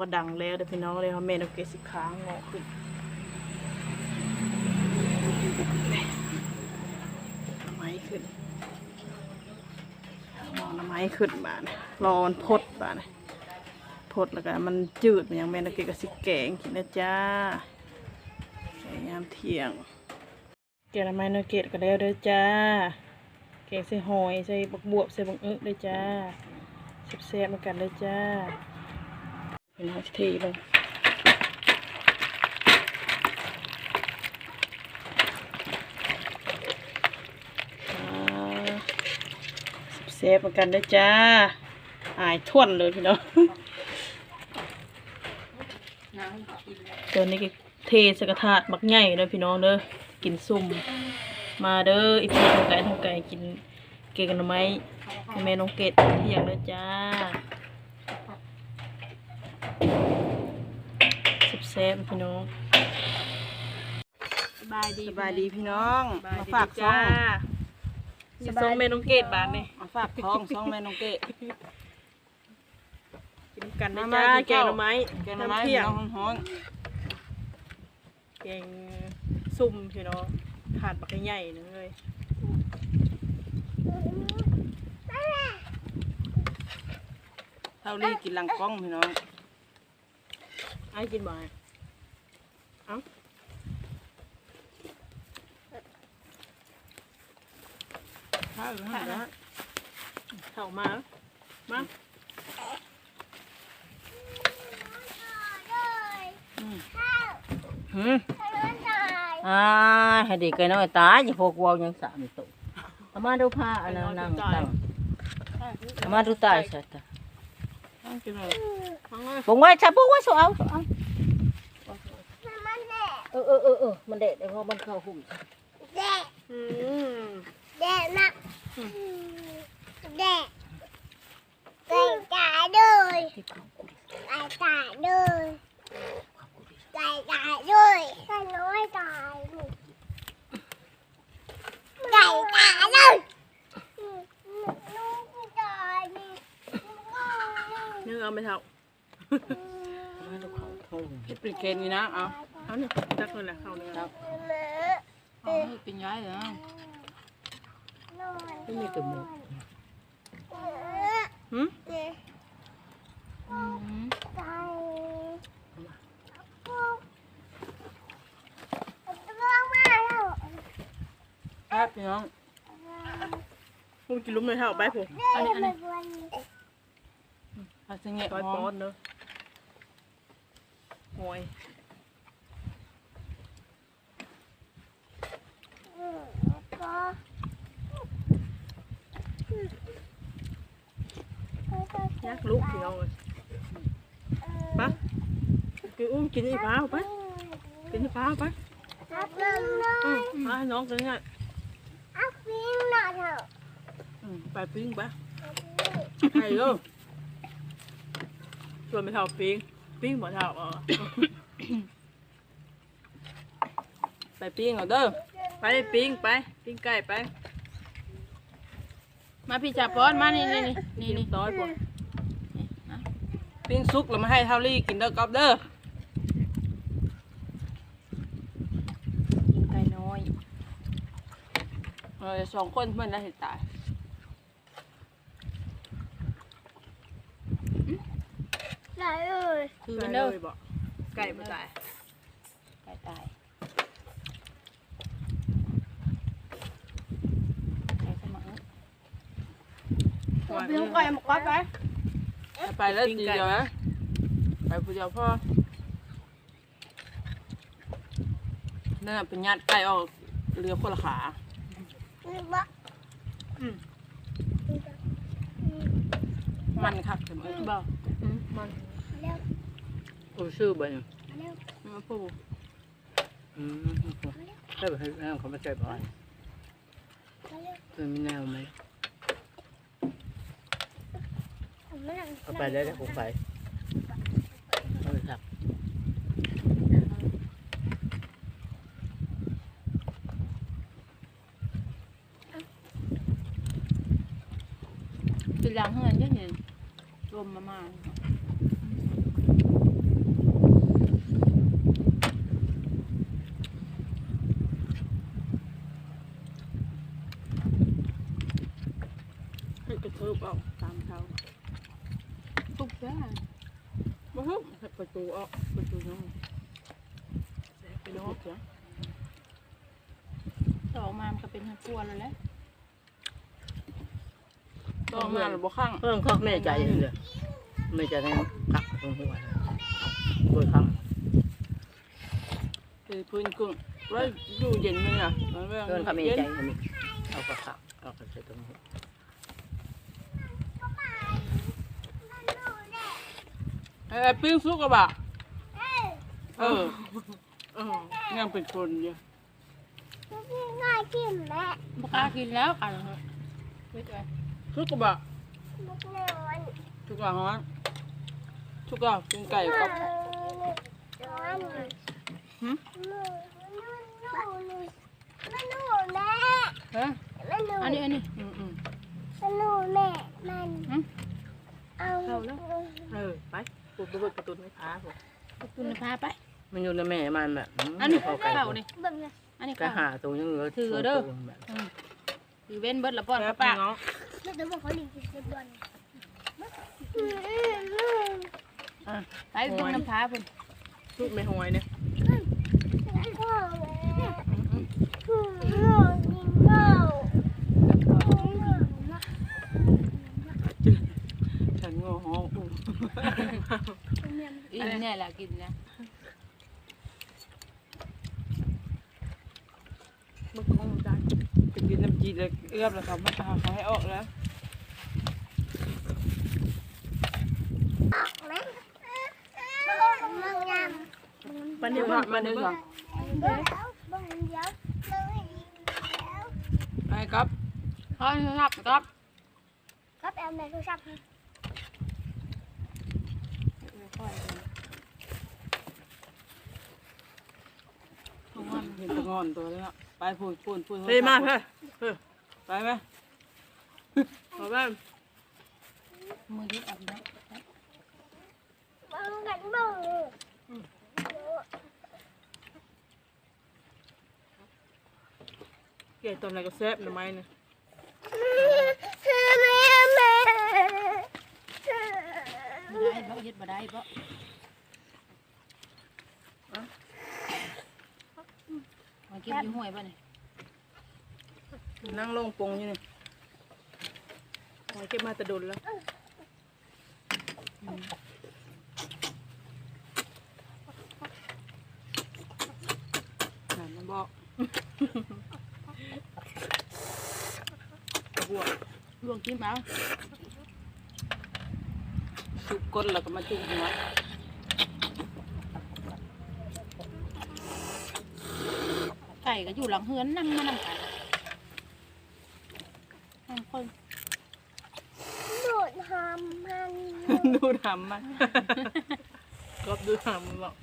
ก็ดังแล้วเดี๋ยวพี่น้องเลยเขาแม่นกเกสิค้างงอขึ้นไม้ขึ้นมองไม้ขึ้นบานรอมันพดบานพดแล้วก็มันจืดมันยังแม่นกเกกสิแกงกินนะจ้าใส่ยามเที่ยงแกงละไม้นกเกดก็แล้วเด้อจ้าแกงใส่หอยใส่บักบวบใส่บักอึเด้อจ้าแซ่บๆเหมือนกันเลยจ้า เป็นน้ำทีลงเซฟเหมือนกันด้จ้า อายท่วนเลยพี่น้อง ตัวนี้ก็เทสกระทาดบักใหญ่เด้อพี่น้องเด้อ กินซุ่ม มาเด้อ อีพีทางไก่ทางไก่กินเกงกันหน่อไม้ให้แม่น้องเกดเที่ยงเด้อจ้า แซ่บๆพี่น้องสบายดีสบายดีพี่น้อง สบายมาดีฝากซอจ้างมีซองเมนองเกตบานนี่มาฝากท้องสองแม่น้องเกดกินกันนะมาจ้ามากินแกงข้าวหน่อไม้แกงหน่อไม้น้ำเที่ยงน้องฮ้อนแกงซุ่มพี่น้องถาดบักใหญ่ๆนึงเลยเท่าลี่กินหลังกล้องพี่น้องไอ้กินบ่อย เอ้าข้าวข้าวแล้วเข้ามามาหืมอ่าให้เด็กไก่น้อยตายอย่าพวกวาวยังสามตัวเอามาดูผ้าอันนั้นนั่งตั้งเอามาดูตายสัตว์เอากินเลยเอาเลยปงไว้ชับปงไว้สเอาสเอาเออเออเออเออมันเด็ดเพราะมันเข้าหุ่มอืมแดดมากแดดไก่ตายด้วยไก่ตายด้วยไก่ตายด้วยไก่น้อยตายไก่ตายเลยลูกตายนี่นึกเอาไม่เท่าที่เป็นเคนนี่นะเอา เอาเนี่ยตักเลยแหละเข้าเลยครับเนื้อเอาให้เป็นย้ายเหรอนอนไม่มีตัวหมูหืมเนื้อไก่ตัวมากแล้วครับพี่น้องมึงกินลุ้มไม่เท่าไปผมอันนี้อันนี้เอาสิเงี้ยร้อยหปออมนเนอะหอย ยักษ์ลุกพี่น้องเลยปะกินอุ้มกินอีฟ้าวไปกินอีฟ้าวไปอัพน้ำน้ออืยมมาให้น้องกินง่ายอัพฟิงหน่อยเถอะอืมไปปิ้งปะให้ลูกชวนไปเท่าปิ้งปิ้งบ่เท่าเออไปปิ้งเอาเด้อ ไปปิ้งไป ปิ้งไก่ไป มาพี่จับป้อนมานี่นี่นี่นี่นี่ต้อยปวดปิ้งซุกแล้วมาให้เท่าลี่กินเด้อกอบเด้อกินไก่น้อยเออสองคนเพื่อนได้สิตายไหนเอ่ยคือไก่มันเลเด้อยบอกไก่มาตาย ไก่ตายไก่สมัง ว่าพี่ไก่หมกวัดไปไปไปแล้วทีเดียวนะไปผู้เดียวพ่อนั่นนะเป็นญาติไก่ออกเรือคนละขานี่บะมันคักเสมอบอกมันเร็วกูชื่อบ่เนี่ยเร็วมันพูดอืมถ้าแบบให้แม่เขาไม่ใช่บ่อยเร็วคือมีแนวไหม มานั่งเอาไปเลยนะผมไปเอาเลยรับจุางเฮือนจะเห็นลมมามาให้กระเทิบออกตามเขา จ้าบ่ฮึประตูออกประตูน้องไปดูต่อมามันก็เป็นหัวกลัวแล้วแหละต่อมาหรือบ่ข้างเพิ่งคอกแม่ใจเลยแม่ใจในกักตรงหัวปวดข้างคือพื้นกุ้งแล้วอยู่เย็นมั้ยอะเพิ่อนเขาแม่ใจนี่เอากระขับเอากระใส่ตรงหัว เอ้ยปิ้งซุกกะบะเออเออยังเป็นคนอยู่ง่ายกินแม่บกล้ากินแล้วกันเหรอไม่ใจซุกกะบะลูกนอนทุกอย่างฮะทุกอย่างกินไก่กับนอนหึนู่นนู่นนู่นนู่นนู่นแม่เฮ้ยนู่นอันนี้อันนี้อืมอืมนู่นแม่มันหึเอาเข้าแล้วเออไป ปุ๊บปุ๊บปุ๊บประตูไม่พาผมคุณพาไป มันอยู่ในแม่มันแบบอันนี้เข้าไก่เข้านี่เบิ่งเลยอันนี้ก็เข้าหาตัวยังเหลือถือเด้อสงตัวแบบคือเว้นเบิดละป้อนแล้วป้าเนาะแล้วเดี๋ยวบอกเขาหลีกกินบอลไปเบิ่งน้ำพาเพิ่นลูกไม่หวยเนี่ยข้าวแม่ข้าวกินข้าว ฉันงอห้องอุ้ม อีนี่แหละกินนะมันคงได้จะกินน้ำจีนเลยเอื้อมแล้วเขามาหาเขาให้ออกแล้วแม่มึงยำมันเดี๋ยวมันเดี๋ยวก่อนเดี๋ยวเบิ่งเดี๋ยวเบิ่งเดี๋ยวไอ้ครับเขาครับครับครั บแอมแม่ก็ชอบให้เห็นตะงอนตัวนี้ละไปพูนพูนพูนเฮ้ยมาเพ่เฮ้ยไปไหมเอาไปมือยึดเอานะเบิ่งกันเบิ่งเกี่ยตอนไหนก็แซ่บหน่อไม้เนี่ย แม่แม่บ่ได้บ่ยึดบ่ได้บ่มากินอยู่ห้วยบ่นี่นั่งลงปงอยู่นี่หอยเก็บมาแตะดุนแล้วนั่นมันบอกกระบวกลวกจิ้มเอา ชุบก้นแล้วก็มาจุ่มหัวไก่ก็อยู่หลังเฮือนนั่งมานั่งไก่นั่งคนดูดหอมมันดูทำมันก็ดูทำมันหรอก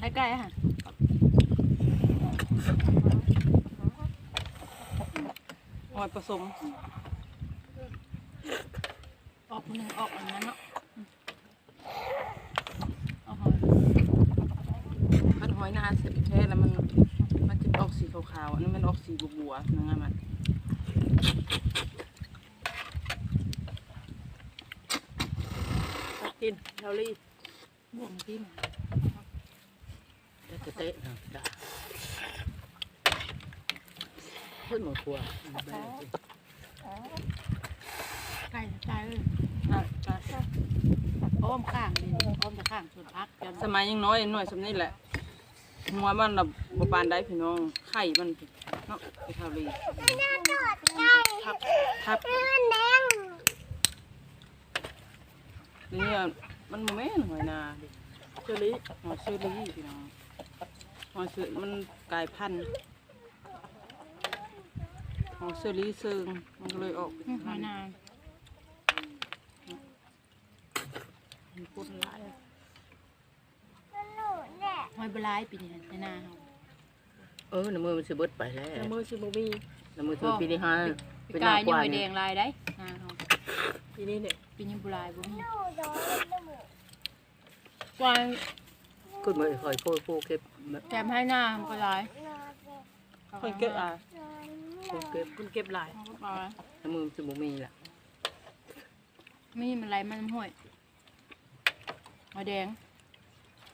ไอ้ไก่อะค่ะหอยผสม ออกหนึ่งออกอันนั้นเนาะเอาหอยคันหอยหน้าเสร็จแค่แล้วมันมันจะออกสีขาวๆอันนี้มันออกสีบัวๆนั่นไงมันกินเทาลี่บวกจิ้มเตะเตะนะจ้ะเพิ่นหมดครัว ไก่ไก่เลยอะจ้ะอ้อมข้างนี่อ้อมจะข้างส่วนพักจนสมัยยังน้อยน้อยสำนี้แหละหัวมันแบบบปานได้พี่น้องไข่มันเนาะไอ้เทาลี่น่าตอดใจทับทับมันแดงนี่มันโมแม่นหอยนาดิเชอรี่หอยเชอรี่พี่น้องหอยเชอมันกลายพันธุ์หอยเชอรี่เซิงมันก็เลยออกเป็นหอยนา งมันพูดร้ายอะหนูแน่หอยบลายปีนี้ในนาเฮาเออน้ำมือมันสิเบิดไปแล้วแต่มือชิบมีน้ำมือถือปีที่ห้าปีเป็นกายน้ำกนี่ว่าหอยแดนี่งลายได้นาเฮาทีนี้เนี่ยปีนี้บุลายบ่มีหนูโดนหนูกวางขึ้นมาคอยโค้โค้เก็บแบบแกมให้หน้ามันก็ลายนอนเด็กคนเก็บอะนอนโค้เก็บคนเก็บหลายลายน้ำมือมันสิบ่มีล่ะมีมันไหลมันห้วย หอยแดง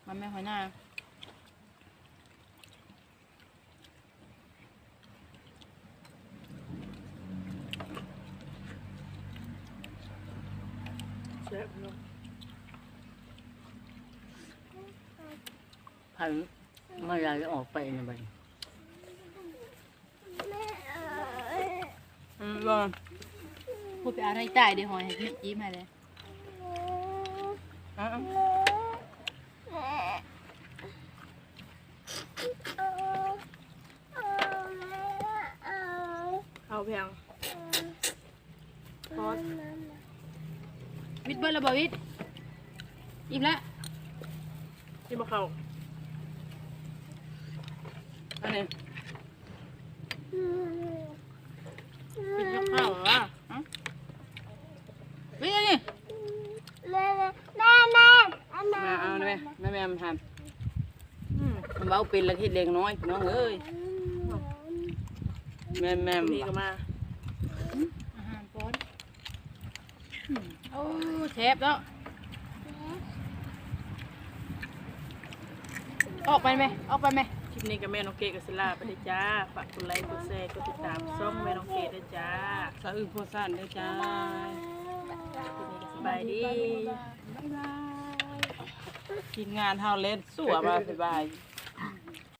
มันไม่หอยหน้าแซ่บเนาะพันเมื่อไรจะออกไปนะบัดนี้อืมว่าพูดไปอะไรตายเดี๋ยวหอยให้พี่จิ้มให้เลยอะ เอาเพียงพอดวิทย์เบิร์ดระเบิดวิทย์อิ่มและที่มาเข้าอันนี้ วิทย์ยกข้าวเหรอวะฮะวิทย์อันนี้ แม่แม่แม่แม่ มาเอาได้ไหม แม่แม่มาทอืมำมันเบาเป็นละคิดเล็กน้อยน้องเอ้ยแม่แม่พี่ก็มาอาหารป้อนอืมโอ้เชฟแล้วออกไปไหมออกไปไหมคลิปนี้กับแม่น้องเกดกับศิลาไปเลยจ้าฝากกดไลค์กดแชร์กดติดตามช่องแม่น้องเกดด้วยจ้าสะอึกโพสันเด้อจ้าสบายดี ทีมงานเฮาเล่นสัวมาสบาย